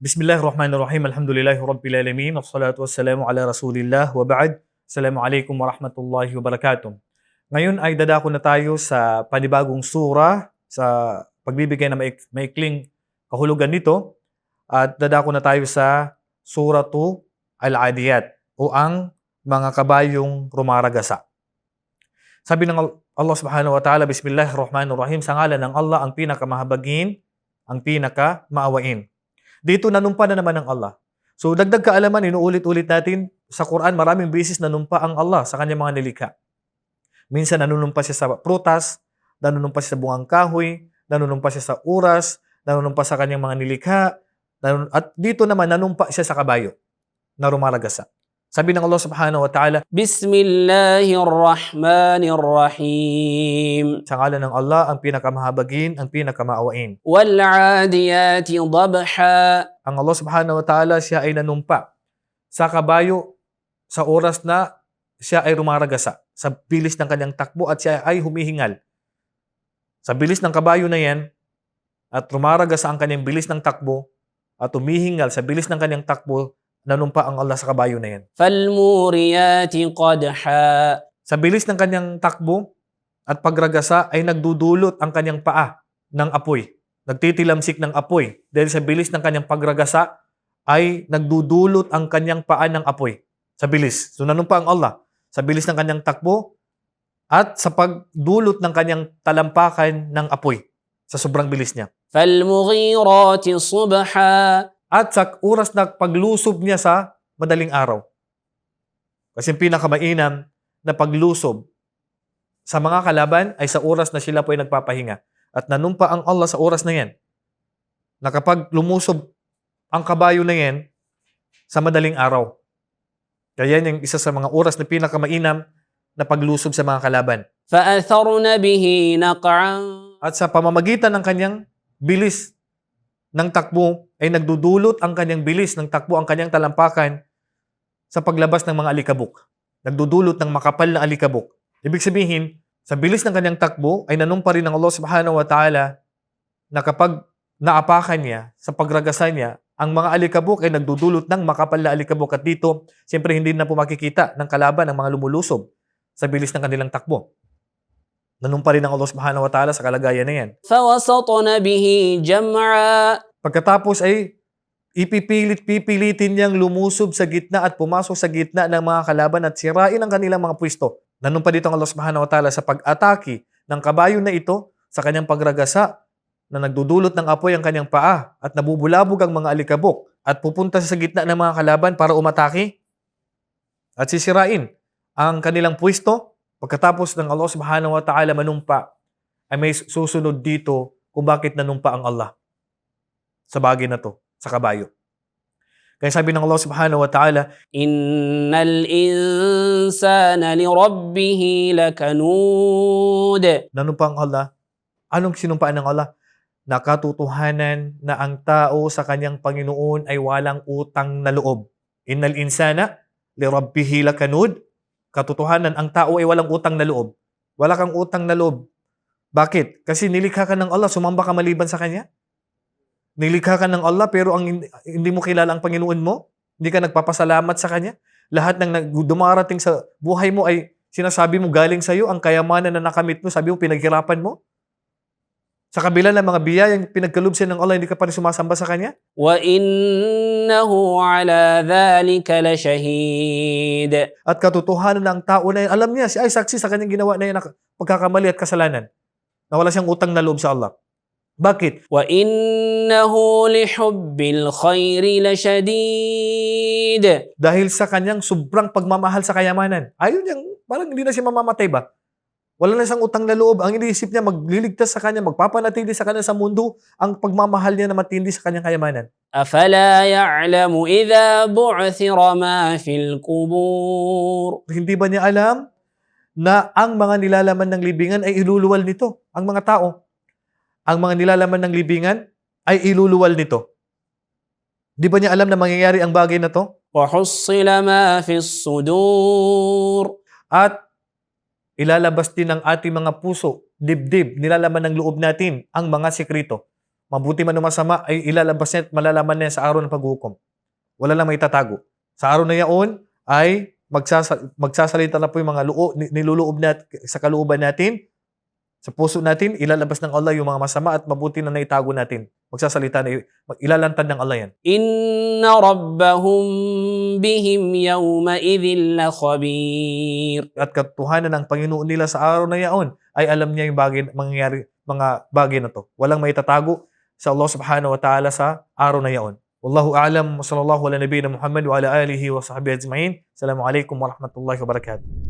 Bismillahirrahmanirrahim. Alhamdulillahi Rabbil Alamin. Wassalatu wassalamu ala Rasulillah. Wa ba'd. Assalamualaikum warahmatullahi wabarakatuh. Ngayon ay dadako na tayo sa panibagong sura sa pagbibigay ng maik- maikling kahulugan nito at dadako na tayo sa suratu Al-Adiyat o ang mga kabayong rumaragasa. Sabi ng Al- Allah subhanahu wa ta'ala, Bismillahirrahmanirrahim, sa ngalan ng Allah ang pinakamahabagin, ang pinakamaawain. Dito nanumpa na naman ng Allah. So dagdag kaalaman, inuulit-ulit natin sa Quran, maraming beses nanumpa ang Allah sa kanyang mga nilikha. Minsan nanunumpa siya sa prutas, nanunumpa siya sa bungang kahoy, nanunumpa siya sa oras, nanunumpa sa kanyang mga nilikha, at dito naman nanumpa siya sa kabayo na rumaragasa. Sabi ng Allah subhanahu wa ta'ala, Bismillahirrahmanirrahim. Sa ngalan ng Allah, ang pinakamahabagin, ang pinakamaawain. Wal-adiyati dabha. Ang Allah subhanahu wa ta'ala, siya ay nanumpa sa kabayo sa oras na siya ay rumaragasa sa bilis ng kanyang takbo at siya ay humihingal. Sa bilis ng kabayo na yan, at rumaragasa ang kanyang bilis ng takbo at humihingal sa bilis ng kanyang takbo, nanumpa ang Allah sa kabayo na yan. Falmuriyati qadha. Sa bilis ng kanyang takbo at pagragasa ay nagdudulot ang kanyang paa ng apoy. Nagtitilamsik ng apoy. Dahil sa bilis ng kanyang pagragasa ay nagdudulot ang kanyang paa ng apoy. Sa bilis. So nanumpa ang Allah. Sa bilis ng kanyang takbo at sa pagdulot ng kanyang talampakan ng apoy. Sa sobrang bilis niya. Falmugirati subha At sa oras na paglusob niya sa madaling araw. Kasi yung pinakamainam na paglusob sa mga kalaban ay sa oras na sila po ay nagpapahinga. At nanumpa ang Allah sa oras na yan. Na kapag lumusob ang kabayo na yan sa madaling araw. Kaya yan yung isa sa mga oras na pinakamainam na paglusob sa mga kalaban. فأثرن به نقعا At sa pamamagitan ng kanyang bilis ng takbo ay nagdudulot ang kanyang bilis ng takbo, ang kanyang talampakan sa paglabas ng mga alikabok. Nagdudulot ng makapal na alikabok. Ibig sabihin, sa bilis ng kanyang takbo ay nanumpa rin ng Allah subhanahu wa ta'ala na kapag naapakan niya, sa pagragasan niya, ang mga alikabok ay nagdudulot ng makapal na alikabok. At dito, siyempre hindi na po makikita ng kalaban ng mga lumulusob sa bilis ng kanilang takbo. Nanumpa rin ng Allah subhanahu wa ta'ala sa kalagayan na yan. فوسطن به جمعا Pagkatapos ay ipipilit-pipilitin niyang lumusob sa gitna at pumasok sa gitna ng mga kalaban at sirain ang kanilang mga pwesto. Nanumpa dito ang Allah subhanahu wa ta'ala sa pag-atake ng kabayo na ito sa kanyang pagragasa na nagdudulot ng apoy ang kanyang paa at nabubulabog ang mga alikabok at pupunta sa gitna ng mga kalaban para umatake at sisirain ang kanilang pwesto Pagkatapos ng Allah subhanahu wa ta'ala manumpa, ay may susunod dito kung bakit nanumpa ang Allah sa bagay na to, sa kabayo. Kaya sabi ng Allah subhanahu wa ta'ala, Innal insana li rabbihi lakanud. Nanumpa ang Allah. Anong sinumpaan ng Allah? Nakatutuhanan na ang tao sa kanyang Panginoon ay walang utang na loob. Innal insana li rabbihi lakanud Katotohanan, ang tao ay walang utang na loob. Wala kang utang na loob. Bakit? Kasi nilikha ka ng Allah, sumamba ka maliban sa Kanya. Nilikha ka ng Allah pero ang hindi, mo kilala ang Panginoon mo. Hindi ka nagpapasalamat sa Kanya. Lahat ng dumarating sa buhay mo ay sinasabi mo galing sa iyo, ang kayamanan na nakamit mo, sabi mo pinaghirapan mo. Sa kabila ng mga biyayang pinagkalubsin ng Allah, hindi ka pa rin sumasamba sa Kanya? Wa innahu ala dhalika la. At katotohanan ng tao na yan, alam niya, siya ay saksi sa kanyang ginawa na yan na pagkakamali at kasalanan. Na wala siyang utang na loob sa Allah. Bakit? Wa innahu lihubbil khairi la. Dahil sa kanyang sobrang pagmamahal sa kayamanan. Ayun yung, parang hindi na siya mamamatay ba? Wala na siyang utang na loob. Ang iniisip niya, magliligtas sa kanya, magpapanatili sa kanya sa mundo, ang pagmamahal niya na matindi sa kanyang kayamanan. أفلا يعلم إذا بعثر ما في القبور Hindi ba niya alam na ang mga nilalaman ng libingan ay iluluwal nito? Ang mga tao. Ang mga nilalaman ng libingan ay iluluwal nito. Di ba niya alam na mangyayari ang bagay na to? وحصل ما في الصدور At ilalabas din ng ating mga puso, dibdib, nilalaman ng loob natin ang mga sekreto. mabuti man o masama, ay ilalabas niya at malalaman niya sa araw ng paghukom. Wala lang may tatago. Sa araw na yaon ay magsasa, magsasalita na po yung mga luo, ni- niluloob nat, sa kalooban natin, sa puso natin, ilalabas ng Allah yung mga masama at mabuti na naitago natin magsasalita na ilalantad ng Allah yan. Inna rabbahum bihim yawma idhin la khabir. At katuhanan ng Panginoon nila sa araw na yaon ay alam niya yung bagay, mangyayari, mga bagay na to. Walang maitatago sa Allah subhanahu wa ta'ala sa araw na yaon. Wallahu a'lam wa sallallahu ala nabiyina Muhammad wa ala alihi wa sahbihi ajma'in. Assalamu alaikum wa rahmatullahi wa barakatuh.